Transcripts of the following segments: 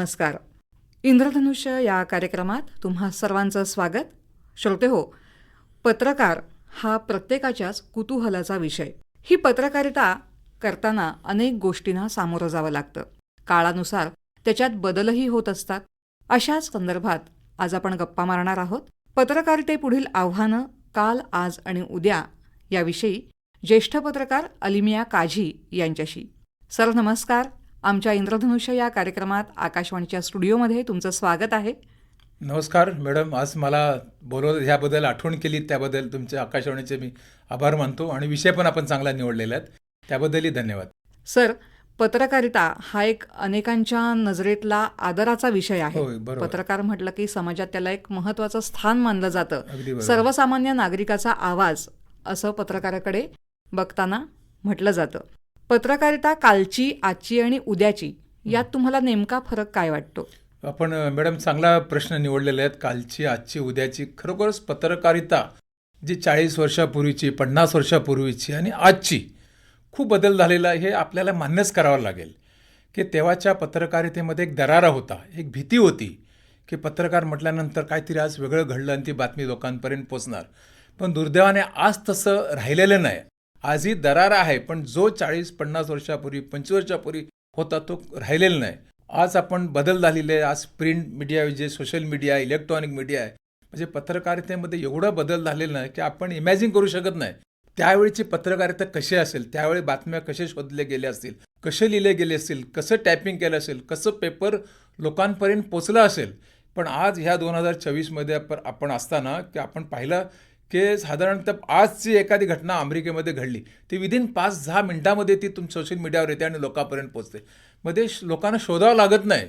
नमस्कार. इंद्रधनुष्य या कार्यक्रमात तुम्हा सर्वांचं स्वागत. श्रोते हो पत्रकार हा प्रत्येकाच्याच कुतूहलाचा विषय. ही पत्रकारिता करताना अनेक गोष्टींना सामोरं जावं लागतं. काळानुसार त्याच्यात बदलही होत असतात. अशाच संदर्भात आज आपण गप्पा मारणार आहोत. पत्रकारितेपुढील आव्हानं काल आज आणि उद्या याविषयी ज्येष्ठ पत्रकार अलिमिया काझी यांच्याशी. सर नमस्कार. आमच्या इंद्रधनुष्य या कार्यक्रमात आकाशवाणीच्या स्टुडिओमध्ये तुमचं स्वागत आहे. नमस्कार मॅडम. आज मला बोलवलं ह्याबद्दल आठवण केली त्याबद्दल तुमचे आकाशवाणीचे मी आभार मानतो आणि विषय पण आपण चांगला निवडलेला आहेत त्याबद्दलही धन्यवाद. सर पत्रकारिता हा एक अनेकांच्या नजरेतला आदराचा विषय आहे. पत्रकार म्हटलं की समाजात त्याला एक महत्वाचं स्थान मानलं जातं. सर्वसामान्य नागरिकाचा आवाज असं पत्रकाराकडे बघताना म्हटलं जातं. पत्रकारिता कालची आजची आणि उद्याची यात तुम्हाला नेमका फरक काय वाटतो? आपण मॅडम चांगला प्रश्न निवडलेले आहेत. कालची आजची उद्याची. खरोखरच पत्रकारिता जी चाळीस वर्षापूर्वीची पन्नास वर्षापूर्वीची आणि आजची खूप बदल झालेला आहे हे आपल्याला मान्यच करावं लागेल. की तेव्हाच्या पत्रकारितेमध्ये एक दरारा होता एक भीती होती की पत्रकार म्हटल्यानंतर काहीतरी आज वेगळं घडलं आणि ती बातमी लोकांपर्यंत पोचणार. पण दुर्दैवाने आज तसं राहिलेलं नाही. आजही दरारा आहे पण जो चाळीस पन्नास वर्षापूर्वी पंचवीस वर्षापूर्वी होता तो राहिलेला नाही. आज आपण बदल झालेले आहे. आज प्रिंट मीडिया जे सोशल मीडिया आहे इलेक्ट्रॉनिक मीडिया आहे. म्हणजे पत्रकारितेमध्ये एवढा बदल झालेला नाही की आपण इमॅजिन करू शकत नाही. त्यावेळीची पत्रकारिता कशी असेल? त्यावेळी बातम्या कसे शोधले गेले असतील? कसे लिहिले गेले असतील? कसं टायपिंग केलं असेल? कसं पेपर लोकांपर्यंत पोचलं असेल? पण आज ह्या दोन हजार चोवीसमध्ये आपण असताना की आपण पाहिलं की साधारणतः आजची एखादी घटना अमेरिकेमध्ये घडली ती विदिन पाच दहा मिनटामध्ये ती तुम सोशल मीडियावर येते आणि लोकांपर्यंत पोचते मध्ये श- लोकांना शोधावं लागत नाही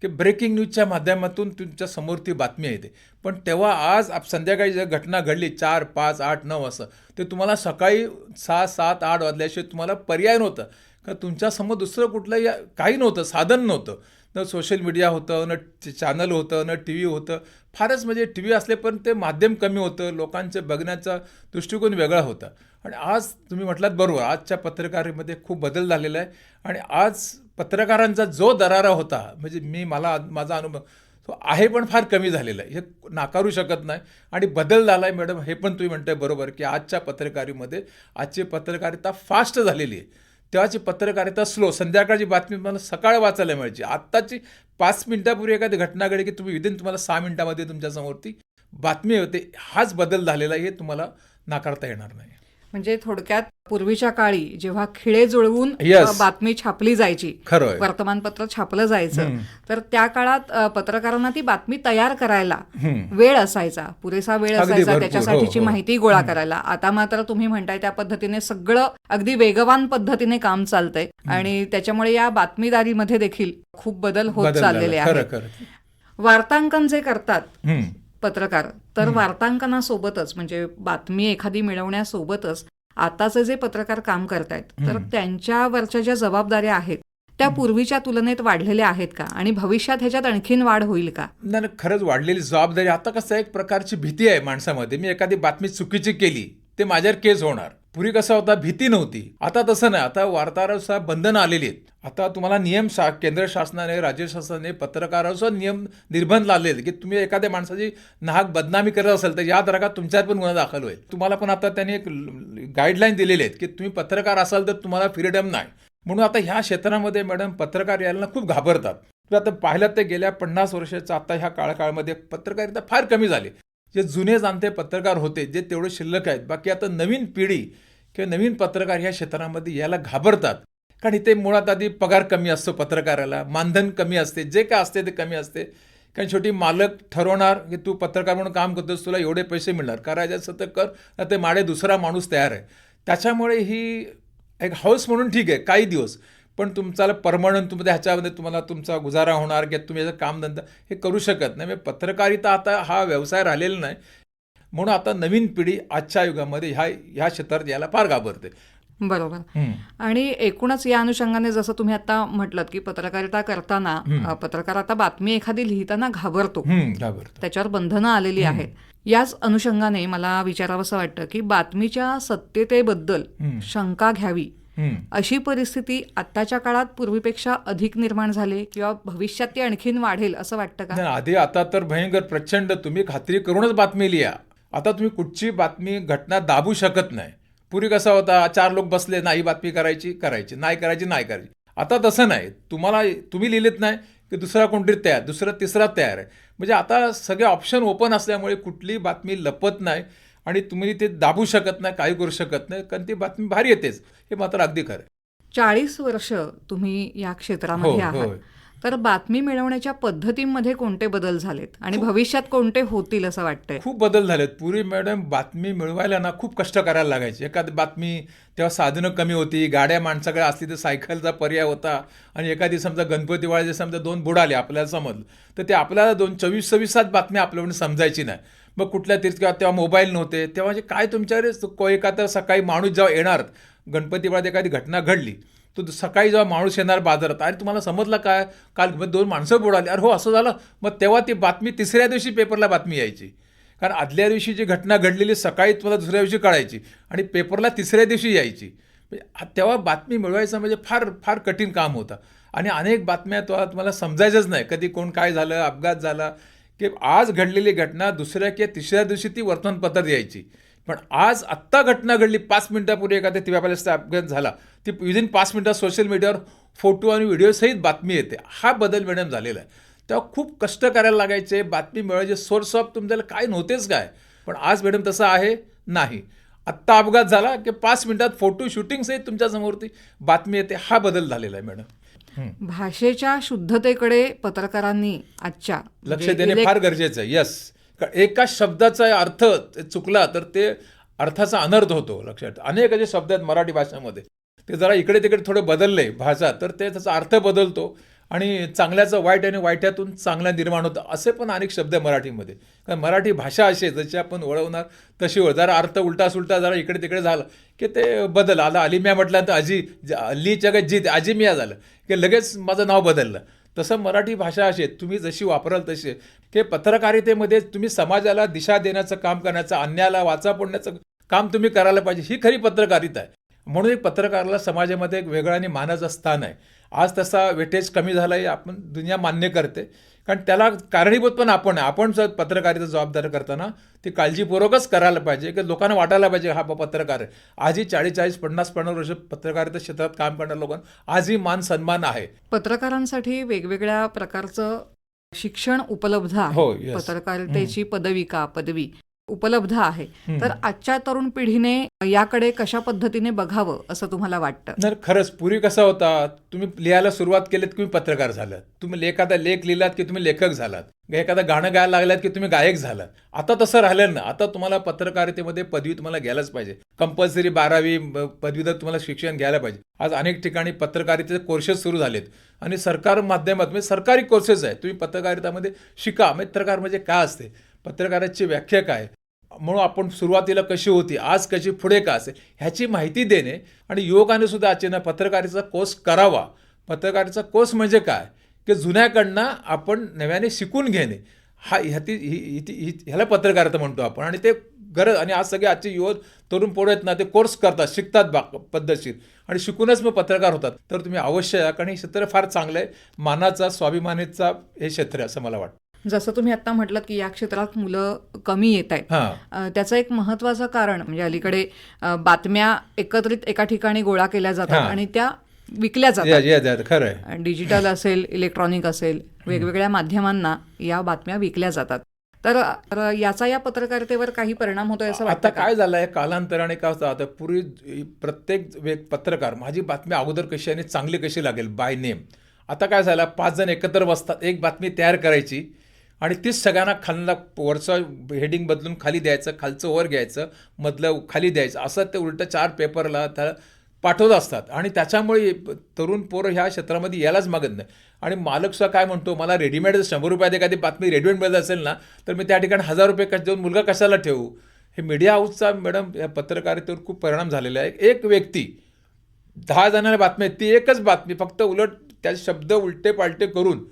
की ब्रेकिंग न्यूजच्या माध्यमातून तुमच्यासमोर ती बातमी येते. पण तेव्हा आज आप संध्याकाळी जर घटना घडली चार पाच आठ नऊ असं ते तुम्हाला सकाळी सहा सात आठ वाजल्याशिवाय तुम्हाला पर्याय नव्हतं. का तुमच्यासमोर दुसरं कुठलंही काही नव्हतं साधन नव्हतं. न सोशल मीडिया होतं न चॅनल होतं न टी व्ही होतं. फारच म्हणजे टी व्ही असले पण ते माध्यम कमी होतं लोकांचे बघण्याचा दृष्टिकोन वेगळा होता. आणि आज तुम्ही म्हटलात बरोबर आजच्या पत्रकारीमध्ये खूप बदल झालेला आहे. आणि आज पत्रकारांचा जो दरारा होता म्हणजे मी मला माझा अनुभव तो आहे पण फार कमी झालेला आहे. हे नाकारू शकत नाही. आणि बदल झाला आहे मॅडम हे पण तुम्ही म्हणताय बरोबर की आजच्या पत्रकारीमध्ये आजची पत्रकारिता फास्ट झालेली आहे. तेव्हाची पत्रकारिता स्लो. संध्याकाळची बातमी मला सकाळ वाचायला मिळायची. आत्ताची पाच मिनिटापूर्वी एखादी घटना घडली की तुम्ही विदिन तुम्हाला सहा मिनिटामध्ये तुमच्यासमोर ती बातमी होते. हाच बदल झालेला हे तुम्हाला नाकारता येणार नाही. म्हणजे थोडक्यात पूर्वीच्या काळी जेव्हा खिळे जुळवून Yes. बातमी छापली जायची. वर्तमानपत्र छापलं जायचं तर त्या काळात पत्रकारांना ती बातमी तयार करायला. वेळ असायचा पुरेसा वेळ असायचा. त्याच्यासाठीची हो, हो. माहिती गोळा करायला आता मात्र तुम्ही म्हणताय त्या पद्धतीने सगळं अगदी वेगवान पद्धतीने काम चालतंय आणि त्याच्यामुळे या बातमीदारीमध्ये देखील खूप बदल होत चाललेले आहेत वार्तांकन जे करतात. पत्रकार. तर वार्तांकनासोबतच म्हणजे बातमी एखादी मिळवण्यासोबतच आताचे जे पत्रकार काम करतायत तर त्यांच्यावरच्या ज्या जबाबदाऱ्या आहेत त्या पूर्वीच्या तुलनेत वाढलेल्या आहेत का? आणि भविष्यात ह्याच्यात आणखीन वाढ होईल का? नाही खरंच वाढलेली जबाबदारी आता कसं एक प्रकारची भीती आहे माणसामध्ये. मी एखादी बातमी चुकीची केली ते माझ्यावर केस होणार. पूर्वी कसा होता? भीती नव्हती. आता तसं नाही. आता वार्ताहरांचा बंधनं आलेली आहेत. आता तुम्हाला नियम शा केंद्र शासनाने राज्य शासनाने पत्रकारांचा नियम निर्बंध लागले आहेत की तुम्ही एखाद्या माणसाची नाहक बदनामी करत असेल तर या राखा तुमच्यावर पण गुन्हा दाखल होईल. तुम्हाला पण आता त्यांनी एक गाईडलाईन दिलेली आहेत की तुम्ही पत्रकार असाल तर तुम्हाला फ्रीडम नाही. म्हणून आता ह्या क्षेत्रामध्ये मॅडम पत्रकार यायला खूप घाबरतात. तुम्ही आता पाहिलं ते गेल्या पन्नास वर्षाच्या आता ह्या काळकाळामध्ये पत्रकारिता फार कमी झाली. जे जुने जाणते पत्रकार होते जे तेवढे शिल्लक आहेत बाकी आता नवीन पिढी किंवा नवीन पत्रकार ह्या क्षेत्रामध्ये यायला घाबरतात. कारण इथे मुळात आधी पगार कमी असतो पत्रकाराला मानधन कमी असते जे काय असते ते कमी असते. कारण शेवटी मालक ठरवणार की तू पत्रकार म्हणून काम करतोस तुला एवढे पैसे मिळणार. करायचं असं तर कर ना ते माडे दुसरा माणूस तयार आहे. त्याच्यामुळे ही एक हाऊस म्हणून ठीक आहे काही दिवस. पण तुमचा परमनंट तुम्ही ह्याच्यामध्ये तुम्हाला तुमचा गुजारा होणार किंवा तुम्ही याचं कामधंदा हे करू शकत नाही. म्हणजे पत्रकारिता आता हा व्यवसाय राहिलेला नाही. म्हणून आता नवीन पिढी आजच्या युगामध्ये ह्या ह्या क्षेत्रात यायला फार घाबरते. बरोबर. आणि एकूणच या अनुषंगाने जसं तुम्ही आता म्हटलं की पत्रकारिता करताना पत्रकार आता बातमी एखादी लिहिताना घाबरतो. घाबरतो. त्याच्यावर बंधनं आलेली आहेत. याच अनुषंगाने मला विचारावंसं वाटतं की बातमीच्या सत्यतेबद्दल. शंका घ्यावी. अशी परिस्थिती आत्ताच्या काळात पूर्वीपेक्षा अधिक निर्माण झाली किंवा भविष्यात ती आणखीन वाढेल असं वाटतं का? आधी आता तर भयंकर प्रचंड तुम्ही खात्री करूनच बातमी लिहा. आता तुम्ही कुठची बातमी घटना दाबू शकत नाही. पूर्वी कसा होता चार लोक बसले नाही बातमी करायची करायची. नाही करायची नाही करायची. आता तसं नाही. तुम्हाला तुम्ही लिहिलेत नाही की दुसरा कोणतरी तयार दुसरा तिसरा तयार आहे. म्हणजे आता सगळे ऑप्शन ओपन असल्यामुळे कुठली बातमी लपत नाही आणि तुम्ही ते दाबू शकत नाही काही करू शकत नाही कारण ती बातमी भारी येतेच हे मात्र अगदी खरं आहे. चाळीस वर्ष तुम्ही या क्षेत्रामध्ये हो, आहात. होय. तर बातमी मिळवण्याच्या पद्धतींमध्ये कोणते बदल झालेत? आणि भविष्यात कोणते होतील असं वाटतंय? खूप बदल झालेत. पूर्वी मॅडम बातमी मिळवायला ना खूप कष्ट करायला लागायचे. एखादी बातमी तेव्हा साधनं कमी होती गाड्या माणसाकडे असली तर सायकलचा पर्याय होता आणि एखादी समजा गणपती वाळाचे समजा दोन बुडाले आपल्याला समजलं तर ते आपल्याला दोन चोवीस चोवीसात बातमी आपल्याकडून समजायची नाही. मग कुठल्या तीर्थ किंवा तेव्हा मोबाईल नव्हते तेव्हा जे काय तुमच्याकडे एका तर सकाळी माणूस जेव्हा येणार गणपती वाळात एखादी घटना घडली तो सकाळी जेव्हा माणूस येणार बाजारात अरे तुम्हाला समजलं काय काल मग दोन माणसं बुडाली. अरे हो असं झालं. मग तेव्हा ती बातमी तिसऱ्या दिवशी पेपरला बातमी यायची. कारण आदल्या दिवशी जी घटना घडलेली सकाळी तुम्हाला दुसऱ्या दिवशी कळायची. आणि पेपरला तिसऱ्या दिवशी यायची. म्हणजे तेव्हा बातमी मिळवायचं म्हणजे फार फार कठीण काम होतं. आणि अनेक बातम्या तेव्हा तुम्हाला समजायचंच नाही. कधी कोण काय झालं अपघात झाला. की आज घडलेली घटना दुसऱ्या किंवा तिसऱ्या दिवशी ती वर्तमानपत्रात यायची. पण आज आत्ता घटना घडली पाच मिनिटापूर्वी एखाद्या टी व्ही अपघात झाला ती विदिन पाच मिनिटात सोशल मीडियावर फोटो आणि व्हिडिओसहित बातमी येते. हा बदल मॅडम झालेला आहे. तेव्हा खूप कष्ट करायला लागायचे बातमी मिळवायचे सोर्स ऑफ तुमच्याला काय नव्हतेच काय. पण आज मॅडम तसं आहे नाही. आत्ता अपघात झाला की पाच मिनिटात फोटो शूटिंगसहित तुमच्यासमोर ती बातमी येते. हा बदल झालेला आहे मॅडम. भाषेच्या शुद्धतेकडे पत्रकारांनी आजच्या लक्ष म्हणजे देणे फार गरजेचं आहे. यस एका शब्दाचा अर्थ चुकला तर ते अर्थाचा अनर्थ होतो लक्षात. अनेक असे शब्द आहेत मराठी भाषेमध्ये. ते जरा इकडे तिकडे थोडे बदलले भाषा तर ते त्याचा अर्थ बदलतो आणि चांगल्याचं वाईट आणि वाईटातून चांगला निर्माण होतं असे पण अनेक शब्द आहे मराठीमध्ये. कारण मराठी भाषा अशी आहे जशी आपण वळवणार तशी वळ जरा अर्थ उलटा सुलटा जरा इकडे तिकडे झालं की ते बदल. आता अलिम्या म्हटल्यानंतर अजी ज- अल्लीच्या काय जीत अजिमिया झालं की लगेच माझं नाव बदललं. तसं मराठी भाषा अशी आहे तुम्ही जशी वापराल तशी हे पत्रकारितेमध्ये तुम्ही समाजाला दिशा देण्याचं काम करण्याचं अन्यायाला वाचा पडण्याचं काम तुम्ही करायला पाहिजे ही खरी पत्रकारिता आहे. म्हणून एक पत्रकाराला समाजामध्ये एक वेगळा आणि मानाचं स्थान आहे. आज तसा वेटेज कमी झाला आहे आपण दुनिया मान्य करते. कारण त्याला कारणीभूत पण आपण आहे. आपण जर पत्रकारिता जबाबदारी करताना ती काळजीपूर्वकच करायला पाहिजे की लोकांना वाटायला पाहिजे हा पत्रकार आहे. आजही चाळीस चाळीस पन्नास पन्नास वर्ष पत्रकारिता क्षेत्रात काम करणाऱ्या लोकांना आजही मान सन्मान आहे. पत्रकारांसाठी वेगवेगळ्या प्रकारचं शिक्षण उपलब्ध आहे. हो, yes. पत्रकारितेची पदविका पदवी. उपलब्ध आहे. तर आजच्या तरुण पिढीने याकडे कशा पद्धतीने बघावं असं तुम्हाला वाटतं? नाही खरंच पूर्वी कसा होता? तुम्ही लिहायला सुरुवात केलीत की तुम्ही पत्रकार झालात. तुम्ही एखादा लेख लिहिलात की तुम्ही लेखक झालात. एखादं गाणं गायला लागलात की तुम्ही गायक झालात. आता तसं राहिलं ना आता तुम्हाला पत्रकारितेमध्ये पदवी तुम्हाला घ्यायलाच पाहिजे. कंपल्सरी बारावी पदवीधर तुम्हाला शिक्षण घ्यायला पाहिजे. आज अनेक ठिकाणी पत्रकारितेचे कोर्सेस सुरू झालेत. आणि सरकार माध्यमात म्हणजे सरकारी कोर्सेस आहे तुम्ही पत्रकारितामध्ये शिका. म्हणजे पत्रकार म्हणजे काय असते? पत्रकाराची व्याख्या काय? म्हणून आपण सुरुवातीला कशी होती आज कशी पुढे का असेल ह्याची माहिती देणे आणि युवकाने सुद्धा अचानक पत्रकारितेचा कोर्स करावा. पत्रकारितेचा कोर्स म्हणजे काय? की जुन्याकडनं आपण नव्याने शिकून घेणे. हा ह्याती ही- ही- ह्याला पत्रकारिता म्हणतो आपण. आणि ते गरज आणि आज सगळे आजचे युवक तरुण पोरं आहेत ना ते कोर्स करतात शिकतात बा पद्धतशीर. आणि शिकूनच मग पत्रकार होतात. तर तुम्ही अवश्य या. कारण हे क्षेत्र फार चांगलं आहे. मानाचा स्वाभिमानीचा हे क्षेत्र आहे असं मला वाटतं. जसं तुम्ही आता म्हटलं की या क्षेत्रात मुलं कमी येत आहेत. हां. त्याचं एक महत्वाचं कारण म्हणजे अलीकडे बातम्या एकत्रित एका ठिकाणी गोळा केल्या जातात. आणि त्या विकल्या जातात. खरं डिजिटल असेल इलेक्ट्रॉनिक असेल वेगवेगळ्या माध्यमांना या बातम्या विकल्या जातात. तर याचा या पत्रकारितेवर काही परिणाम होतोय असं आता? काय झालंय? कालांतराने काय होतं? आता पूर्वी प्रत्येक पत्रकार माझी बातमी अगोदर कशी आणि चांगली कशी लागेल? बाय नेम आता काय झालं? पाच जण एकत्र बसतात. एक बातमी तयार करायची. आणि तीच सगळ्यांना खालना वरचं हेडिंग बदलून खाली द्यायचं खालचं वर घ्यायचं मधलं खाली द्यायचं. असं ते उलटं चार पेपरला त्या पाठवत असतात. आणि त्याच्यामुळे तरुण पोरं ह्या क्षेत्रामध्ये यायलाच मागत नाही. आणि मालक सुद्धा काय म्हणतो मला रेडीमेड जर शंभर रुपयात एखादी बातमी रेडीमेड मिळत असेल ना तर मी त्या ठिकाणी हजार रुपये कश देऊन मुलगा कशाला ठेवू? हे मीडिया हाऊसचा मॅडम या पत्रकारितेवर खूप परिणाम झालेला आहे. एक व्यक्ती दहा जणांना बातमी आहे ती एकच बातमी फक्त उलट त्या शब्द उलटे पालटे करून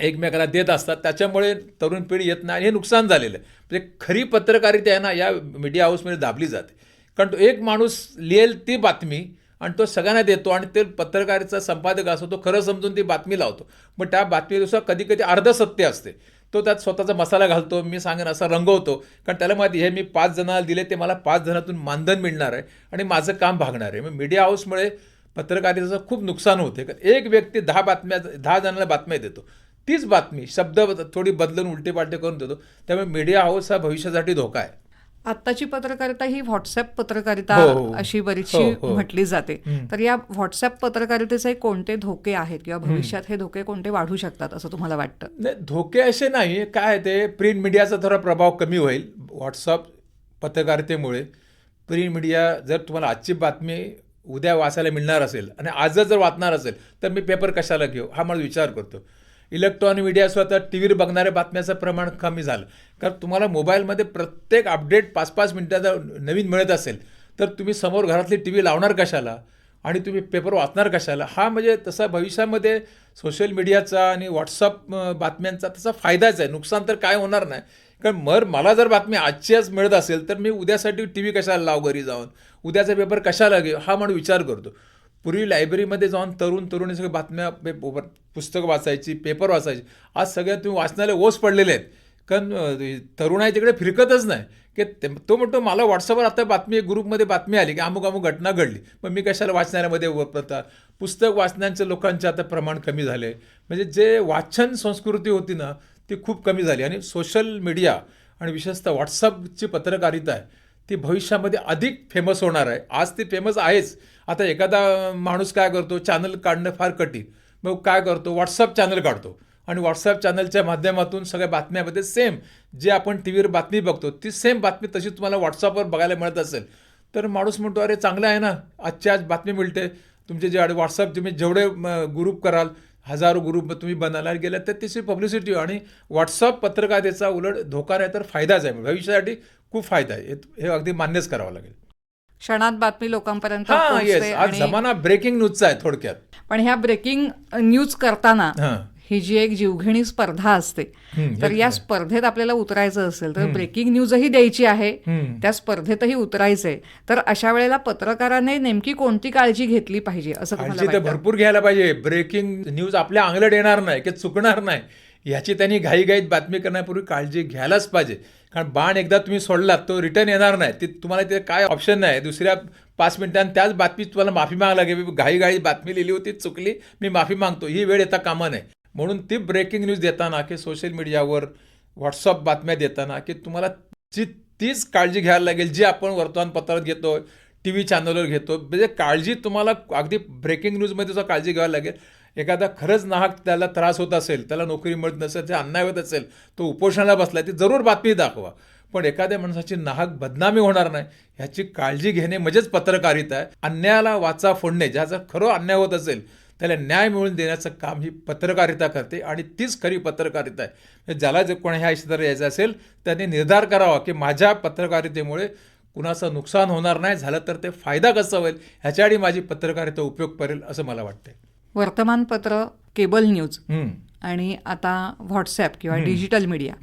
एकमेकाला देत असतात. त्याच्यामुळे तरुण पिढी येत नाही हे नुकसान झालेलं आहे. म्हणजे खरी पत्रकारिता आहे ना या मीडिया हाऊसमध्ये दाबली जाते. कारण तो एक माणूस लिहेल ती बातमी आणि तो सगळ्यांना देतो आणि ते पत्रकारिता संपादक असतो तो खरं समजून ती बातमी लावतो. मग त्या बातमीनुसार कधी कधी अर्ध सत्य असते. तो त्यात स्वतःचा मसाला घालतो मी सांगेन असा रंगवतो. कारण त्याला माहिती हे मी पाच जणांना दिले ते मला पाच जणातून मानधन मिळणार आहे आणि माझं काम भागणार आहे. मग मीडिया हाऊसमुळे पत्रकारितेचं खूप नुकसान होते. कारण एक व्यक्ती दहा बातम्या दहा जणांना बातम्या देतो. तीच बातमी शब्द थोडी बदलून उलटे पालटे करून देतो. त्यामुळे मीडिया हाऊस हा भविष्यासाठी धोका आहे. आत्ताची पत्रकारिता ही व्हॉट्सअप पत्रकारिता हो, हो. अशी बरीचशी हो, हो. म्हटली जाते. तर या व्हॉट्सअप पत्रकारितेचे कोणते धोके आहेत किंवा भविष्यात हे धोके कोणते वाढू शकतात असं तुम्हाला वाटतं? नाही धोके असे नाही काय आहे ते प्रिंट मीडियाचा थोडा प्रभाव कमी होईल व्हॉट्सअप पत्रकारितेमुळे. प्रिंट मीडिया जर तुम्हाला आजची बातमी उद्या वाचायला मिळणार असेल आणि आजच जर वाचणार असेल तर मी पेपर कशाला घेऊ? हा मला विचार करतो. इलेक्ट्रॉनिक मीडिया स्वतः टी व्हीवर बघणाऱ्या बातम्याचं प्रमाण कमी झालं. कारण तुम्हाला मोबाईलमध्ये प्रत्येक अपडेट पाच पाच मिनिटाचा नवीन मिळत असेल तर तुम्ही समोर घरातली टी व्ही लावणार कशाला? आणि तुम्ही पेपर वाचणार कशाला? हा म्हणजे तसा भविष्यामध्ये सोशल मीडियाचा आणि व्हॉट्सअप बातम्यांचा तसा फायदाच आहे. नुकसान तर काय होणार नाही. कारण मर मला जर बातमी आजची आज मिळत असेल तर मी उद्यासाठी टी व्ही कशाला लाव घरी जाऊन? उद्याचा पेपर कशाला घेऊ हा म्हणून विचार करतो. पूर्वी लायब्ररीमध्ये जाऊन तरुण तरुणी सगळे बातम्या पेपर पुस्तकं वाचायची पेपर वाचायची. आज सगळ्या तुम्ही वाचनालय ओस पडलेले आहेत. कारण तरुण आहे तिकडे फिरकतच नाही. की ते- तो म्हणतो मला व्हॉट्सअपवर आता बातमी ग्रुपमध्ये बातमी आली की अमुक अमुक घटना घडली. मग मी कशाला वाचणाऱ्यामध्ये वापरता पुस्तक वाचण्याचं लोकांचे आता प्रमाण कमी झाले म्हणजे जे वाचन संस्कृती होती ना ती खूप कमी झाली. आणि सोशल मीडिया आणि विशेषतः व्हॉट्सअपची पत्रकारिता आहे. ती भविष्यामध्ये अधिक फेमस होणार आहे. आज ती फेमस आहेच. आता एखादा माणूस काय करतो? चॅनल काढणं फार कठीण. मग काय करतो? व्हॉट्सअप चॅनल काढतो. आणि व्हॉट्सअप चॅनलच्या माध्यमातून सगळ्या बातम्यामध्ये सेम जे आपण टी व्हीवर बातमी बघतो ती सेम बातमी तशी तुम्हाला व्हॉट्सअपवर बघायला मिळत असेल. तर माणूस म्हणतो अरे चांगलं आहे ना. आजची आज बातमी मिळते. तुमचे जे व्हॉट्सअप तुम्ही जेवढे ग्रुप कराल हजारो ग्रुप तुम्ही बनायला गेले तर त्याची पब्लिसिटी आणि व्हॉट्सअप पत्रकारितेचा उलट धोका नाही तर फायदाच आहे. भविष्यासाठी खूप फायदा आहे. हे- अगदी मान्यच करावं लागेल. क्षणात बातमी लोकांपर्यंत आज जमाना ब्रेकिंग न्यूजचा आहे थोडक्यात. पण ह्या ब्रेकिंग न्यूज करताना हां जी एक जीवघेणी स्पर्धा असते तर या स्पर्धेत आपल्याला उतरायचं असेल तर ब्रेकिंग न्यूजही द्यायची आहे. त्या स्पर्धेतही उतरायचंय. तर अशा वेळेला पत्रकाराने नेमकी कोणती काळजी घेतली पाहिजे असं तुम्हाला काळजी तर वाटतं? भरपूर घ्यायला पाहिजे. ब्रेकिंग न्यूज आपल्या अंगलट येणार नाही की चुकणार नाही याची त्यांनी घाईघाईत बातमी करण्यापूर्वी काळजी घ्यायलाच पाहिजे. कारण बाण एकदा तुम्ही सोडलात तो रिटर्न येणार नाही. ती तुम्हाला ते काय ऑप्शन नाही. दुसऱ्या पाच मिनिटांनी त्याच बातमीत तुम्हाला माफी मागायला लागेल. घाई घाई बातमी लिहिली होती चुकली मी माफी मागतो. ही वेळ येता कामा नये. म्हणून ती ब्रेकिंग न्यूज देताना की सोशल मीडियावर व्हॉट्सअप बातम्या देताना की तुम्हाला जी तीच काळजी घ्यायला लागेल जी आपण वर्तमानपत्रात घेतो टी व्ही चॅनलवर घेतो म्हणजे काळजी तुम्हाला अगदी ब्रेकिंग न्यूजमध्ये सुद्धा काळजी घ्यावी लागेल. एखादा खरंच नाहक त्याला त्रास होत असेल त्याला नोकरी मिळत नसेल ते अन्याय होत असेल तो उपोषणाला बसला ती जरूर बातमी दाखवा. पण एखाद्या माणसाची नाहक बदनामी होणार नाही ह्याची काळजी घेणे म्हणजेच पत्रकारिता आहे. अन्यायाला वाचा फोडणे ज्याचा खरं अन्याय होत असेल त्याला न्याय मिळवून देण्याचं काम ही पत्रकारिता करते आणि तीच खरी पत्रकारिता आहे म्हणजे ज्याला जर कोणा ह्या क्षेत्रात यायचं असेल त्यांनी निर्धार करावा की माझ्या पत्रकारितेमुळे कुणाचं नुकसान होणार नाही झालं तर ते फायदा कसा होईल ह्याच्यासाठी माझी पत्रकारिता उपयोग करेल असं मला वाटतंय वर्तमानपत्र केबल न्यूज आणि आता व्हॉट्सॲप किंवा डिजिटल मीडिया.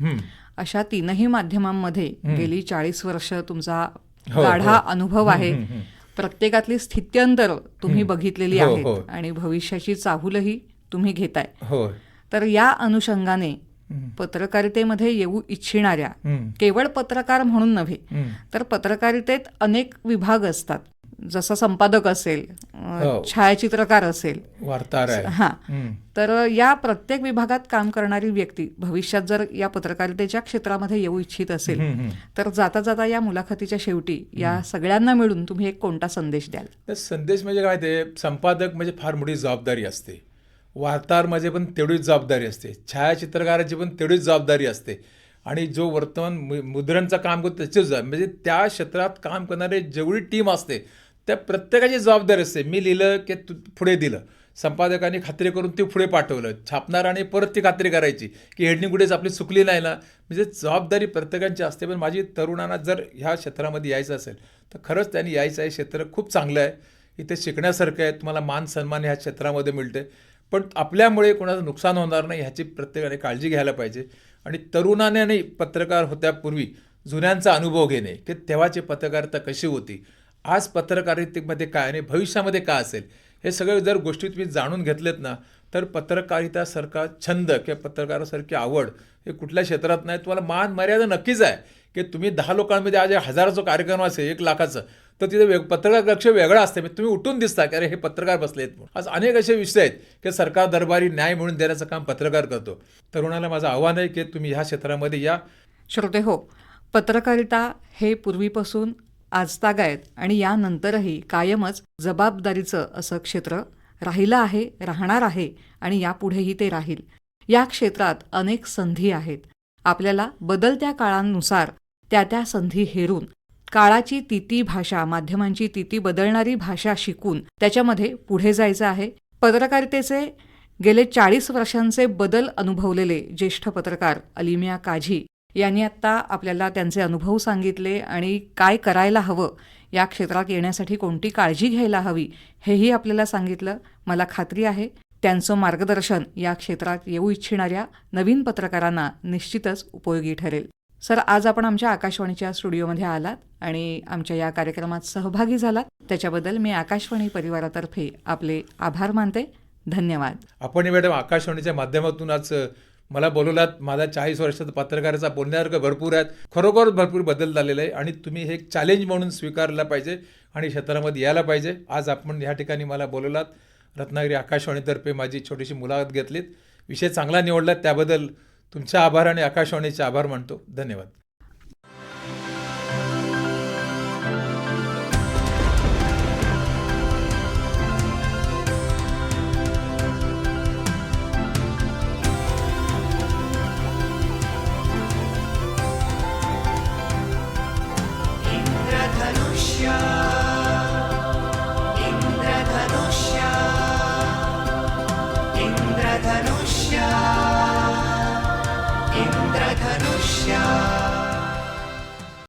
अशा तीनही माध्यमांमध्ये गेली चाळीस वर्ष तुमचा हो, गाढा हो. अनुभव आहे. प्रत्येकातली स्थित्यंतर तुम्ही बघितलेली हो, आहेत हो. आणि भविष्याची चाहूलही तुम्ही घेताय हो तर या अनुषंगाने. पत्रकारितेमध्ये येऊ इच्छिणाऱ्या केवळ पत्रकार म्हणून नव्हे. तर पत्रकारितेत अनेक विभाग असतात जसा संपादक असेल हो. छायाचित्रकार असेल. वार्ताहर हा. तर या प्रत्येक विभागात काम करणारी व्यक्ती भविष्यात जर या पत्रकारितेच्या क्षेत्रामध्ये येऊ इच्छित असेल. तर जाता जाता या मुलाखतीच्या शेवटी या सगळ्यांना मिळून तुम्ही एक कोणता संदेश द्याल? तर संदेश म्हणजे काय ते? संपादक म्हणजे फार मोठी जबाबदारी असते. वार्ताहर म्हणजे पण तेवढीच जबाबदारी असते. छायाचित्रकाराची पण तेवढीच जबाबदारी असते. आणि जो वर्तमान मुद्रणचं काम करतो त्याची जबाब म्हणजे त्या क्षेत्रात काम करणारे जेवढी टीम असते त्या प्रत्येकाची जबाबदारी असते. मी लिहिलं की तू पुढे दिलं. संपादकांनी खात्री करून ते पुढे पाठवलं. छापणाराने परत ती खात्री करायची की हेडनी कुठेच आपली चुकली नाही ना. म्हणजे जबाबदारी प्रत्येकांची असते. पण माझी तरुणांना जर ह्या क्षेत्रामध्ये यायचं असेल तर खरंच त्यांनी यायचं आहे क्षेत्र खूप चांगलं आहे. इथे शिकण्यासारखं आहे. तुम्हाला मान सन्मान ह्या क्षेत्रामध्ये मिळते पण आपल्यामुळे कोणाचं नुकसान होणार नाही ह्याची प्रत्येकाने काळजी घ्यायला पाहिजे. आणि तरुणाने आणि पत्रकार होत्यापूर्वी जुन्यांचा अनुभव घेणे की तेव्हाची पत्रकारिता कशी होती. आज पत्रकारितेमध्ये काय आणि भविष्यामध्ये काय असेल हे सगळे जर गोष्टी तुम्ही जाणून घेतलेत ना तर पत्रकारितासारखा छंद किंवा पत्रकारासारखी आवड हे कुठल्या क्षेत्रात नाही. तुम्हाला मान मर्यादा नक्कीच आहे की तुम्ही दहा लोकांमध्ये आज एक हजाराचा कार्यक्रम असेल एक लाखाचं तर तिथे वेग पत्रकार लक्ष वेगळं असतं. म्हणजे तुम्ही उठून दिसता की अरे हे पत्रकार बसले आहेत म्हणून. आज अनेक असे विषय आहेत की सरकार दरबारी न्याय म्हणून देण्याचं काम पत्रकार करतो. तरुणाला माझं आव्हान आहे की तुम्ही ह्या क्षेत्रामध्ये या. श्रोते हो पत्रकारिता हे पूर्वीपासून आजतागायत आणि यानंतरही कायमच जबाबदारीचं असं क्षेत्र राहिलं आहे राहणार आहे आणि यापुढेही ते राहील. या क्षेत्रात अनेक संधी आहेत. आपल्याला बदलत्या काळांनुसार त्या त्या संधी हेरून काळाची तिती भाषा माध्यमांची तिती बदलणारी भाषा शिकून त्याच्यामध्ये पुढे जायचं आहे. पत्रकारितेचे गेले चाळीस वर्षांचे बदल अनुभवलेले ज्येष्ठ पत्रकार अलिमिया काझी यांनी आत्ता आपल्याला त्यांचे अनुभव सांगितले आणि काय करायला हवं या क्षेत्रात येण्यासाठी कोणती काळजी घ्यायला हवी हेही आपल्याला सांगितलं. मला खात्री आहे त्यांचं मार्गदर्शन या क्षेत्रात येऊ इच्छिणाऱ्या नवीन पत्रकारांना निश्चितच उपयोगी ठरेल. सर आज आपण आमच्या आकाशवाणीच्या स्टुडिओमध्ये आलात आणि आमच्या या कार्यक्रमात सहभागी झालात. त्याच्याबद्दल मी आकाशवाणी परिवारातर्फे आपले आभार मानते. धन्यवाद. आपण मॅडम आकाशवाणीच्या माध्यमातून आज मला बोलवलात माझा चाळीस वर्षाचा पत्रकाराचा बोलण्यासारखं भरपूर आहेत. खरोखर भरपूर बदल झालेला आहे आणि तुम्ही हे एक चॅलेंज म्हणून स्वीकारला पाहिजे आणि क्षेत्रामध्ये यायला पाहिजे. आज आपण ह्या ठिकाणी मला बोलवलात. रत्नागिरी आकाशवाणीतर्फे माझी छोटीशी मुलाखत घेतलीत. विषय चांगला निवडला त्याबद्दल तुमच्या आभार आणि आकाशवाणीचे आभार मानतो. धन्यवाद. Tchau.